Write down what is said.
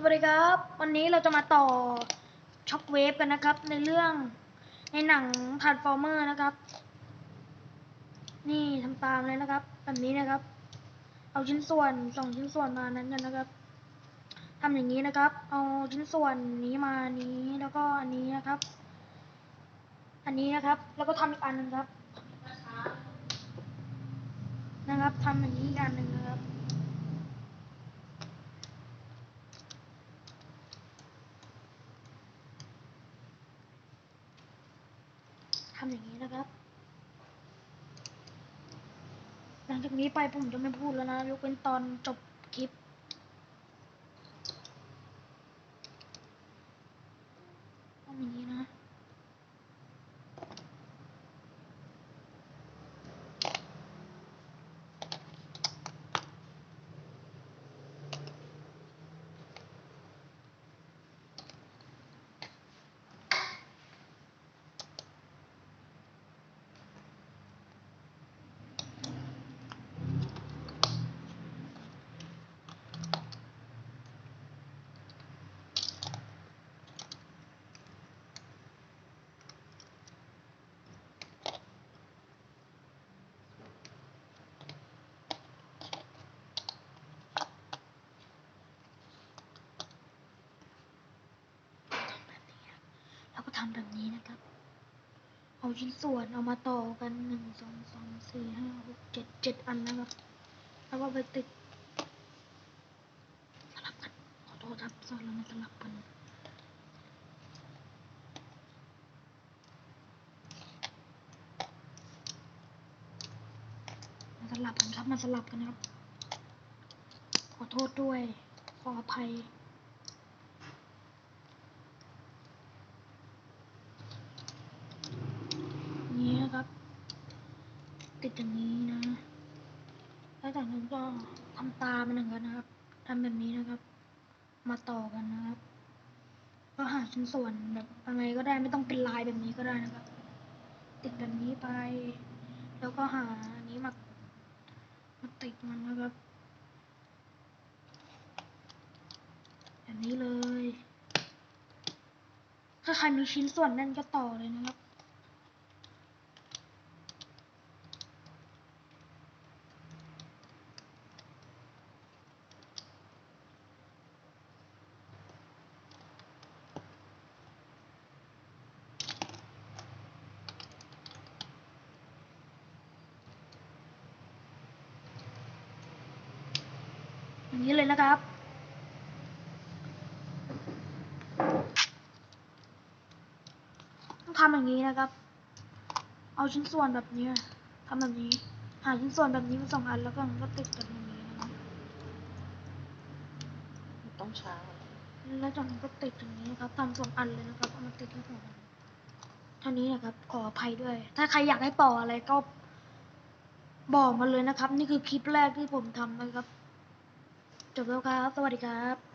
สวัสดีครับ วันนี้เราจะมาต่อช็อคเวฟกันนะครับ ในเรื่องในหนัง Transformer นะครับ นี่ทำตามเลยนะครับ แบบนี้นะครับ เอาชิ้นส่วนสองชิ้นส่วนมานั้นกันนะครับทำอย่างนี้นะครับ เอาชิ้นส่วนนี้มานี้แล้วก็อันนี้นะครับ อันนี้นะครับ แล้วก็ทำอีกอันหนึ่งครับ นะครับทำอย่างนี้อีกอันหนึ่งนะครับ ทำอย่างนี้นะครับ หลังจากนี้ไปผมจะไม่พูดแล้วนะ ยกเป็นตอนจบคลิป ทำแบบนี้นะครับ เอาชิ้นส่วนเอามาต่อกันหนึ่งสองสามสี่ห้าหกเจ็ดเจ็ดอันนะครับแล้วก็ไปติดสลับกันขอโทษครับสอนเรามาสลับกันมาสลับกันครับมาสลับกันครับ ขอโทษด้วย ขออภัย นี้นะครับ ติดอย่างนี้นะ แล้วจากนั้นก็ทำตามันหนึ่งกันนะครับทำแบบนี้นะครับ มาต่อกันนะครับ ก็หาชิ้นส่วนแบบอะไรก็ได้ไม่ต้องเป็นลายแบบนี้ก็ได้นะครับ ติดแบบนี้ไป แล้วก็หาอันนี้มามาติดมันนะครับ แบบนี้เลย ถ้าใครมีชิ้นส่วนนั่นก็ต่อเลยนะครับ อย่างนี้เลยนะครับ ต้องทำอย่างนี้นะครับ เอาชิ้นส่วนแบบนี้ทำแบบนี้ หาชิ้นส่วนแบบนี้มาสองอันแล้วก็มันก็ติดกันอย่างนี้นะครับต้องช้าแล้วจากนั้นก็ติดอย่างนี้นะครับทำสองอันเลยนะครับเอามาติดที่หัวเท่านี้นะครับ ขออภัยด้วย ถ้าใครอยากให้ต่ออะไรก็บอกมาเลยนะครับ นี่คือคลิปแรกที่ผมทำนะครับ จบแล้วครับ สวัสดีครับ